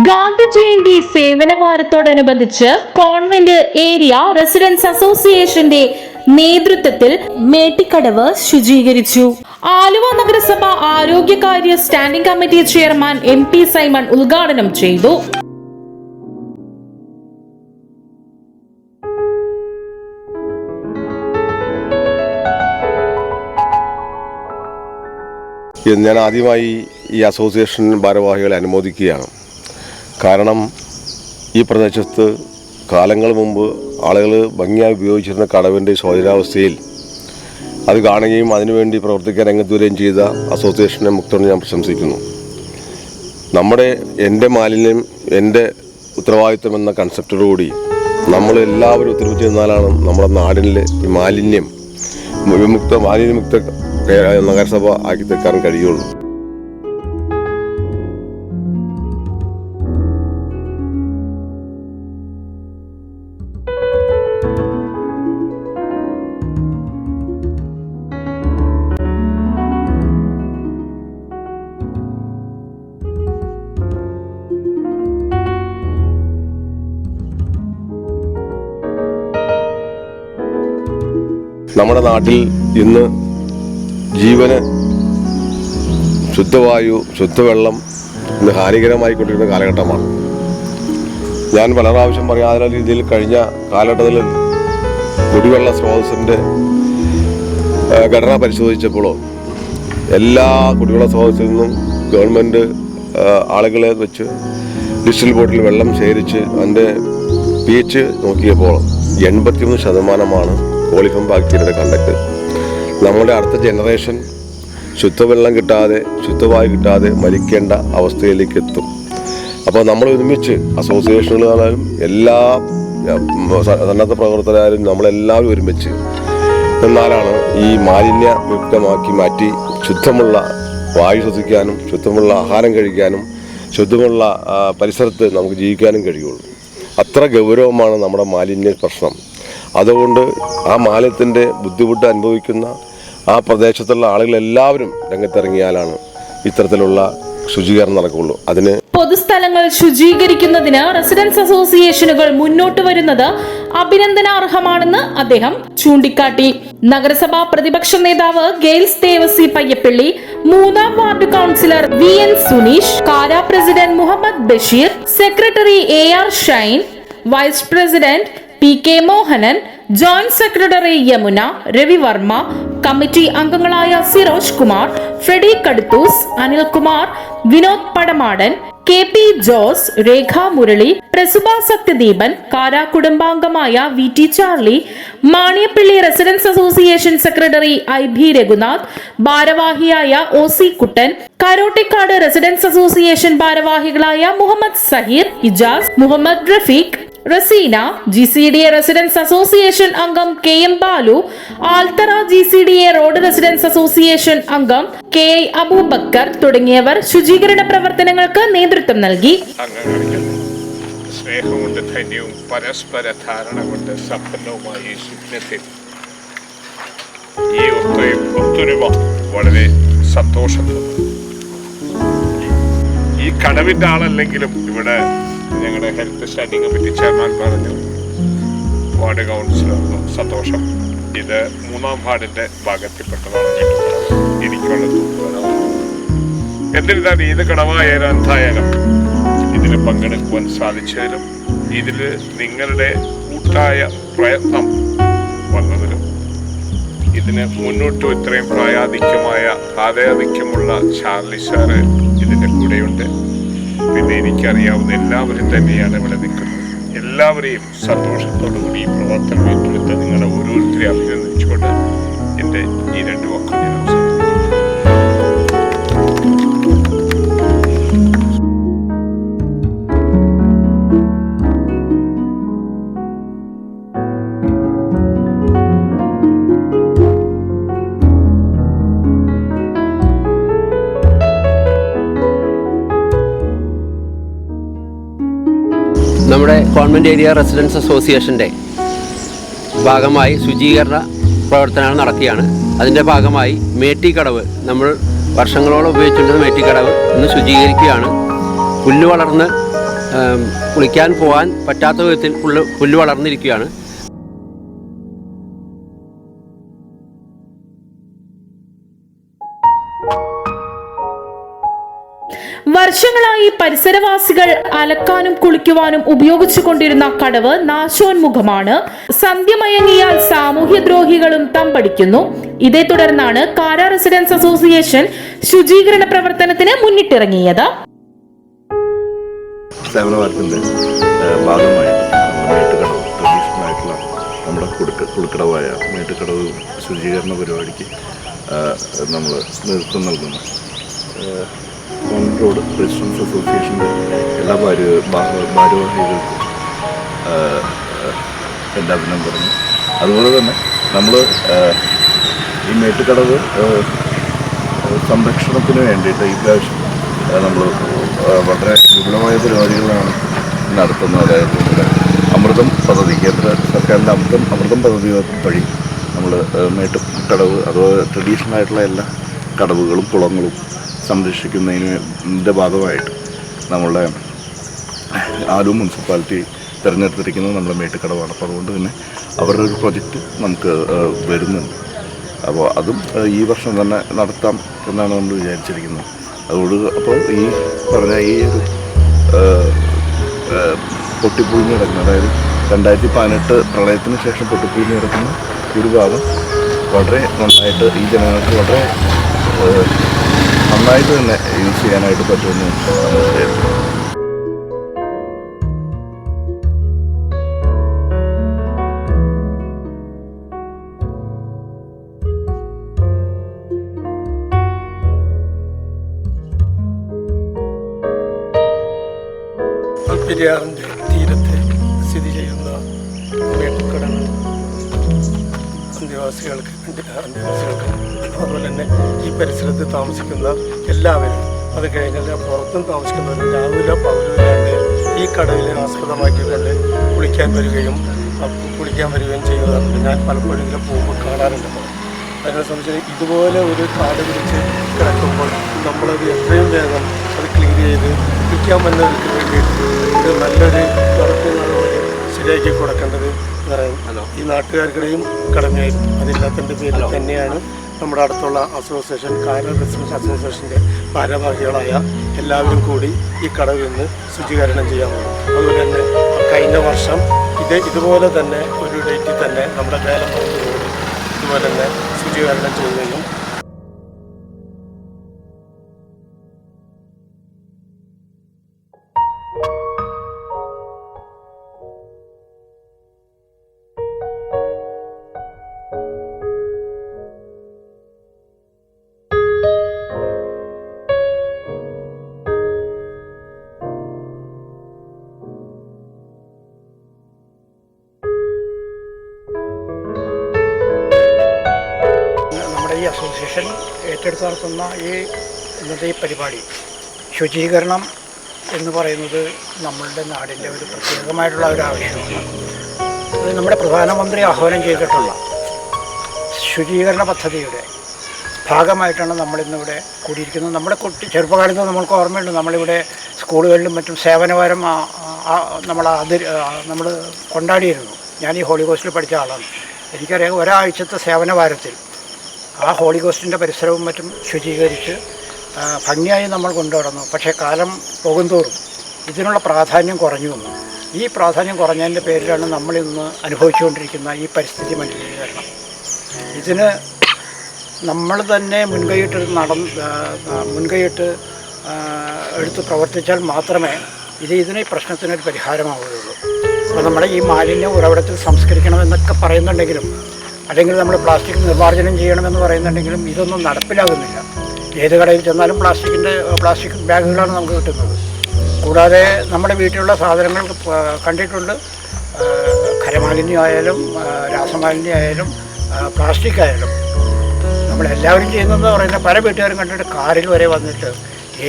ഗാന്ധി ജയന്തി സേവന വാരത്തോടനുബന്ധിച്ച് convent area residence അസോസിയേഷന്റെ നേതൃത്വത്തിൽ മേട്ടിക്കടവ് ശുചീകരിച്ചു. ആലുവ നഗരസഭ ആരോഗ്യകാര്യ standing committee chairman M P Simon ഉദ്ഘാടനം ചെയ്തു. ഞാൻ ആദ്യമായി ഈ അസോസിയേഷൻ ഭാരവാഹികളെ അനുമോദിക്കുകയാണ്. കാരണം ഈ പ്രദേശത്ത് കാലങ്ങൾ മുമ്പ് ആളുകൾ ഭംഗിയായി ഉപയോഗിച്ചിരുന്ന കടവിന്റെ ശോചനാവസ്ഥയിൽ അത് കാണുകയും അതിനുവേണ്ടി പ്രവർത്തിക്കാൻ രംഗത്ത് വരികയും ചെയ്ത അസോസിയേഷനെ മുക്തോട് ഞാൻ പ്രശംസിക്കുന്നു. നമ്മുടെ എന്റെ മാലിന്യം എന്റെ ഉത്തരവാദിത്വം എന്ന കൺസെപ്റ്റോടുകൂടി നമ്മൾ എല്ലാവരും ഒത്തൊരുമിച്ച് നിന്നാലാണ് നമ്മുടെ നാടിലെ ഈ മാലിന്യം വിമുക്ത മാലിന്യമുക്ത നഗരസഭ ആക്കി തീർക്കാൻ കഴിയുള്ളൂ. നമ്മുടെ നാട്ടിൽ ഇന്ന് ജീവന് ശുദ്ധവായു ശുദ്ധവെള്ളം ഇന്ന് ഹാനികരമായിക്കൊണ്ടിരിക്കുന്ന കാലഘട്ടമാണ്. ഞാൻ പല പ്രാവശ്യം പറയാതെ രീതിയിൽ കഴിഞ്ഞ കാലഘട്ടത്തിൽ കുടിവെള്ള സ്രോതസ്സിന്റെ ഘടന പരിശോധിച്ചപ്പോൾ എല്ലാ കുടിവെള്ള സ്രോതസ്സിൽ നിന്നും ഗവൺമെന്റ് ആളുകളെ വെച്ച് ഡിസ്റ്റൽ ബോട്ടിൽ വെള്ളം ശേഖരിച്ച് അതിന്റെ പി എച്ച് നോക്കിയപ്പോൾ എൺപത്തിമൂന്ന് ശതമാനമാണ് കോളിഫം ബാക്ടീരിയയുടെ കണ്ടക്ട് നമ്മുടെ അടുത്ത ജനറേഷൻ ശുദ്ധവെള്ളം കിട്ടാതെ ശുദ്ധവായു കിട്ടാതെ മരിക്കേണ്ട അവസ്ഥയിലേക്ക് എത്തും അപ്പോൾ നമ്മൾ ഒരുമിച്ച് അസോസിയേഷനുകളായാലും എല്ലാ സന്നദ്ധ പ്രവർത്തകരായാലും നമ്മളെല്ലാവരും ഒരുമിച്ച് എന്നാലാണ് ഈ മാലിന്യ മുക്തമാക്കി മാറ്റി ശുദ്ധമുള്ള വായു ശ്വസിക്കാനും ശുദ്ധമുള്ള ആഹാരം കഴിക്കാനും ശുദ്ധമുള്ള പരിസരത്ത് നമുക്ക് ജീവിക്കാനും കഴിയുള്ളൂ. അത്ര ഗൗരവമാണ് നമ്മുടെ മാലിന്യ പ്രശ്നം. അതുകൊണ്ട് ആ മാലിന്യത്തിന്റെ ബുദ്ധിമുട്ട് അനുഭവിക്കുന്ന ആ പ്രദേശത്തുള്ള ആളുകളെല്ലാവരും രംഗത്തിറങ്ങിയാലാണ് ഇത്തരത്തിലുള്ള ശുചീകരണം നടക്കുള്ളൂ അതിന് പൊതുസ്ഥലങ്ങൾ ശുചീകരിക്കുന്നതിന് റെസിഡൻസ് അസോസിയേഷനുകൾ മുന്നോട്ട് വരുന്നത് അഭിനന്ദനാർഹമാണെന്ന് അദ്ദേഹം ചൂണ്ടിക്കാട്ടി. നഗരസഭാ പ്രതിപക്ഷ നേതാവ് ഗെയിൽസ് ദേവസി പയ്യപ്പള്ളി മൂന്നാം ward councillor V N Suneesh Kara president Muhammad Basheer secretary A R Shine vice president P K Mohanan joint secretary Yamuna Ravivarma committee അംഗങ്ങളായ Siroj Kumar Freddy Kaduthoos Anilkumar Vinod Padamadan K P Jose Rekha Murali Prasubha Sathyadeepan Kara കുടുംബാംഗമായ V T Charlie Maniyappally residents association secretary I B Raghunath ഭാരവാഹിയായ O C Kuttan Karottikkad residents association ഭാരവാഹികളായ Muhammad Saheer Ijas Muhammad Rafeeq Raseena G C D A residents association അംഗം K M Balu Althara G C D A road residents association അംഗം K I Aboobacker തുടങ്ങിയവർ ശുചീകരണ പ്രവർത്തനങ്ങൾക്ക് നേതൃത്വം നൽകി. പരസ്പര ധാരണ കൊണ്ട് ഈ ഒത്തൊരുമ വളരെ സന്തോഷം ഈ കടവിന്റെ ആളല്ലെങ്കിലും ഇവിടെ ഞങ്ങളുടെ ഹെൽത്ത് സ്റ്റാൻഡിംഗ് കമ്മിറ്റി ചെയർമാൻ പറഞ്ഞു വാർഡ് കൗൺസിലർക്കും സന്തോഷം. ഇത് മൂന്നാം വാർഡിന്റെ ഭാഗത്തിൽപ്പെട്ടതാണ്. എനിക്കുള്ള എന്നിരുന്നാലും ഏത് കടവായാലും എന്തായാലും ഇതിൽ പങ്കെടുക്കുവാൻ സാധിച്ചാലും ഇതിൽ നിങ്ങളുടെ കൂട്ടായ പ്രയത്നം വന്നതിലും ഇതിന് മുന്നോട്ട് ഇത്രയും പ്രായാധിക്യമായ പ്രായാധിക്യമുള്ള ചാർലി സാറ് ഇതിന്റെ കൂടെയുണ്ട്. എനിക്കറിയാവുന്ന എല്ലാവരും തന്നെയാണ് ഇവിടെ നിൽക്കുന്നത്. എല്ലാവരെയും സന്തോഷത്തോടുകൂടി ഈ പ്രവർത്തനം ഏറ്റെടുത്ത് നിങ്ങളെ ഓരോരുത്തരെയും അഭിനന്ദിച്ചുകൊണ്ട് എന്റെ ഈ രണ്ട് വാക്കുകൾ ഞാൻ കോൺവെന്റ് ഏരിയ റെസിഡൻസ് അസോസിയേഷന്റെ ഭാഗമായി ശുചീകരണ പ്രവർത്തനങ്ങൾ നടത്തിയാണ് അതിന്റെ ഭാഗമായി മേട്ടിക്കടവ് നമ്മൾ വർഷങ്ങളോളം ഉപയോഗിച്ചുകൊണ്ടിരുന്ന മേട്ടിക്കടവ് ഇന്ന് ശുചീകരിക്കുകയാണ്. പുല്ല് വളർന്ന് കുളിക്കാൻ പോകാൻ പറ്റാത്ത വിധത്തിൽ പുല്ല് പുല്ല് വളർന്നിരിക്കുകയാണ്. വർഷങ്ങളായി പരിസരവാസികൾ അലക്കാനും കുളിക്കുവാനും ഉപയോഗിച്ചുകൊണ്ടിരുന്ന കടവ് നാശോന്മുഖമാണ്. സന്ധ്യമയങ്ങിയാൽ സാമൂഹ്യദ്രോഹികളും തമ്പടിക്കുന്നു. ഇതേ തുടർന്നാണ് കാര റെസിഡൻസ് അസോസിയേഷൻ ശുചീകരണ പ്രവർത്തനത്തിന് മുന്നിട്ടിറങ്ങിയത്. സേവനവാരത്തിന്റെ ഭാഗമായിട്ട് നമ്മുടെ ശുചീകരണ പരിപാടിക്ക് നമ്മൾ നേതൃത്വം നൽകുന്നു. ഓൺ റോഡ് റെസിഡൻസ് അസോസിയേഷന്റെ എല്ലാ ഭാരവാഹികൾക്കും എന്റെ പറഞ്ഞു അതുപോലെ തന്നെ നമ്മൾ ഈ മേട്ടുകടവ് സംരക്ഷണത്തിന് വേണ്ടിയിട്ട് ഈ പ്രാവശ്യം നമ്മൾ വളരെ വിപുലമായ പരിപാടികളാണ് നടത്തുന്നത്. അതായത് നമ്മുടെ അമൃതം പദ്ധതി കേന്ദ്ര സർക്കാരിന്റെ അമൃതം അമൃതം പദ്ധതി വഴി നമ്മൾ മേട്ടുകടവ് അതോ ട്രഡീഷണൽ ആയിട്ടുള്ള എല്ലാ കടവുകളും കുളങ്ങളും സംരക്ഷിക്കുന്നതിന്റെ ഭാഗമായിട്ട് നമ്മളുടെ ആലു മുനിസിപ്പാലിറ്റി തിരഞ്ഞെടുത്തിരിക്കുന്നത് നമ്മുടെ മേട്ടുകടവാണ്. അപ്പോൾ അതുകൊണ്ട് തന്നെ അവരുടെ ഒരു പ്രൊജക്റ്റ് നമുക്ക് വരുന്നുണ്ട്. അപ്പോൾ അതും ഈ വർഷം തന്നെ നടത്താം എന്നാണ് നമ്മൾ വിചാരിച്ചിരിക്കുന്നത്. അതുകൊണ്ട് അപ്പോൾ ഈ പറഞ്ഞ ഈ ഒരു പൊട്ടിപ്പൊളിഞ്ഞ് കിടക്കുന്ന അതായത് രണ്ടായിരത്തി പതിനെട്ട് പ്രളയത്തിന് ശേഷം പൊട്ടിപ്പൊളിഞ്ഞ് കിടക്കുന്ന ഒരു ഭാഗം വളരെ നന്നായിട്ട് ഈ ജനങ്ങൾക്ക് വളരെ നന്നായിട്ട് തന്നെ യൂസ് ചെയ്യാനായിട്ട് പറ്റുമെന്ന് നമ്മൾ വിചാരിക്കുന്നു. അന്തേവാസികൾക്ക് വേണ്ടി അന്തേവാസികൾക്ക് അതുപോലെ തന്നെ ഈ പരിസരത്ത് താമസിക്കുന്ന എല്ലാവരും അത് കഴിഞ്ഞാൽ പുറത്തും താമസിക്കുന്നവരും രാവിലെ പകലില്ലാണ്ട് ഈ കടലിനെ ആസ്പദമാക്കിക്കൊണ്ട് കുളിക്കാൻ വരികയും കുളിക്കാൻ വരികയും ചെയ്യുന്നതാണ്. ഞാൻ പലപ്പോഴും ഇങ്ങനെ പോകുമ്പോൾ കാണാറുണ്ട്. അതിനെ സംബന്ധിച്ച് ഇതുപോലെ ഒരു കാട് പിടിച്ച് കിടക്കുമ്പോൾ നമ്മളത് എത്രയും വേഗം അത് ക്ലീൻ ചെയ്ത് കുളിക്കാൻ വന്നവർക്ക് വേണ്ടിയിട്ട് നല്ലൊരു നടത്തി ശരിയാക്കി കൊടുക്കേണ്ടത് എന്ന് പറയുന്നത് ഈ നാട്ടുകാരുടെയും കടമയായിരുന്നു അതില്ലാത്തതിന്റെ പേരിൽ തന്നെയാണ് നമ്മുടെ അടുത്തുള്ള അസോസിയേഷൻ കാരൽ ബിസിനസ് അസോസിയേഷന്റെ ഭാരവാഹികളായ എല്ലാവരും കൂടി ഈ കടവിൽ നിന്ന് ശുചീകരണം ചെയ്യാൻ പോകും അതുപോലെ തന്നെ കഴിഞ്ഞ വർഷം ഇത് ഇതുപോലെ തന്നെ ഒരു ഡേറ്റിൽ തന്നെ നമ്മുടെ വേലപ്പുറത്ത് ഇതുപോലെ തന്നെ ശുചീകരണം ചെയ്യുകയും അസോസിയേഷൻ ഏറ്റെടുത്ത് നടത്തുന്ന ഈ ഇന്നത്തെ ഈ പരിപാടി ശുചീകരണം എന്ന് പറയുന്നത് നമ്മളുടെ നാടിന്റെ ഒരു പ്രത്യേകമായിട്ടുള്ള ഒരു ആവശ്യമാണ്. അത് നമ്മുടെ പ്രധാനമന്ത്രി ആഹ്വാനം ചെയ്തിട്ടുള്ള ശുചീകരണ പദ്ധതിയുടെ ഭാഗമായിട്ടാണ് നമ്മളിന്നിവിടെ കൂടിയിരിക്കുന്നത്. നമ്മുടെ കുട്ടി ചെറുപ്പകാലത്ത് നമ്മൾക്ക് ഓർമ്മയുണ്ട് നമ്മളിവിടെ സ്കൂളുകളിലും മറ്റും ആ- നമ്മൾ അതിർ നമ്മൾ കൊണ്ടാടിയിരുന്നു. ഞാൻ ഈ ഹോളി കോസ്റ്റിൽ പഠിച്ച ആളാണ്. എനിക്കറിയാം ഒരാഴ്ചത്തെ സേവനവാരത്തിൽ ആ ഹോളി കോസ്റ്റിന്റെ പരിസരവും മറ്റും ശുചീകരിച്ച് ഭംഗിയായി നമ്മൾ കൊണ്ടുവരുന്നു. പക്ഷേ കാലം പോകുന്തോറും ഇതിനുള്ള പ്രാധാന്യം കുറഞ്ഞു വന്നു. ഈ പ്രാധാന്യം കുറഞ്ഞതിന്റെ പേരിലാണ് നമ്മളിന്ന് അനുഭവിച്ചുകൊണ്ടിരിക്കുന്ന ഈ പരിസ്ഥിതി മലിനീകരണം. ഇതിന് നമ്മൾ തന്നെ മുൻകൈയിട്ട് ആ, മുൻകൈയിട്ട് എടുത്ത് പ്രവർത്തിച്ചാൽ മാത്രമേ ഇത് ഇതിന് പ്രശ്നത്തിനൊരു പരിഹാരമാവുകയുള്ളൂ. അപ്പോൾ നമ്മുടെ ഈ മാലിന്യം ഉറവിടത്തിൽ സംസ്കരിക്കണമെന്നൊക്കെ പറയുന്നുണ്ടെങ്കിലും അല്ലെങ്കിൽ നമ്മൾ പ്ലാസ്റ്റിക് നിർമ്മാർജനം ചെയ്യണമെന്ന് പറയുന്നുണ്ടെങ്കിലും ഇതൊന്നും നടപ്പിലാകുന്നില്ല. ഏത് കടയിൽ ചെന്നാലും പ്ലാസ്റ്റിക്കിന്റെ പ്ലാസ്റ്റിക് ബാഗുകളാണ് നമുക്ക് കിട്ടുന്നത്. കൂടാതെ നമ്മുടെ വീട്ടിലുള്ള സാധനങ്ങൾ കണ്ടിട്ടുണ്ട്. ഖരമാലിന്യമായാലും രാസമാലിന്യമായാലും പ്ലാസ്റ്റിക് ആയാലും നമ്മളെല്ലാവരും ചെയ്യുന്നതെന്ന് പറയുന്നത് പല വീട്ടുകാരും കണ്ടിട്ട് കാറിൽ വരെ വന്നിട്ട്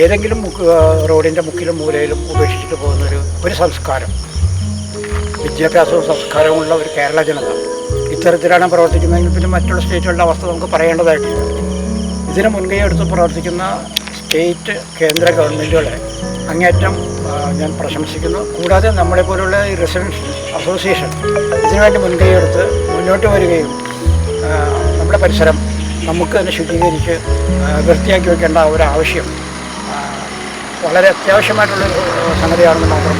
ഏതെങ്കിലും മുക്ക് റോഡിന്റെ മുക്കിലും മൂലയിലും ഉപേക്ഷിച്ചിട്ട് പോകുന്നൊരു ഒരു സംസ്കാരം. വിദ്യാഭ്യാസവും സംസ്കാരവുമുള്ള ഒരു കേരള ജനത. ഇത്തരത്തിലാണ് പ്രവർത്തിക്കുന്നതെങ്കിൽ പിന്നെ മറ്റുള്ള സ്റ്റേറ്റുകളുടെ അവസ്ഥ നമുക്ക് പറയേണ്ടതായിട്ടില്ല ഇതിന് മുൻകൈ എടുത്ത് പ്രവർത്തിക്കുന്ന സ്റ്റേറ്റ് കേന്ദ്ര ഗവൺമെന്റുകളെ അങ്ങേറ്റം ഞാൻ പ്രശംസിക്കുന്നു. കൂടാതെ നമ്മളെ പോലുള്ള ഈ റെസിഡൻസ് അസോസിയേഷൻ ഇതിനുവേണ്ടി മുൻകൈയെടുത്ത് മുന്നോട്ട് വരികയും നമ്മുടെ പരിസരം നമുക്ക് തന്നെ ശുചീകരിച്ച് ആ, വൃത്തിയാക്കി വെക്കേണ്ട ഒരു ആവശ്യം വളരെ അത്യാവശ്യമായിട്ടുള്ളൊരു സംഗതിയാണെന്ന് മാത്രം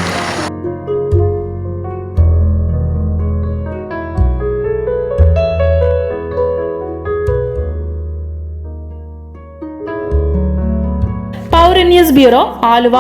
ബ്യൂറോ ആലുവ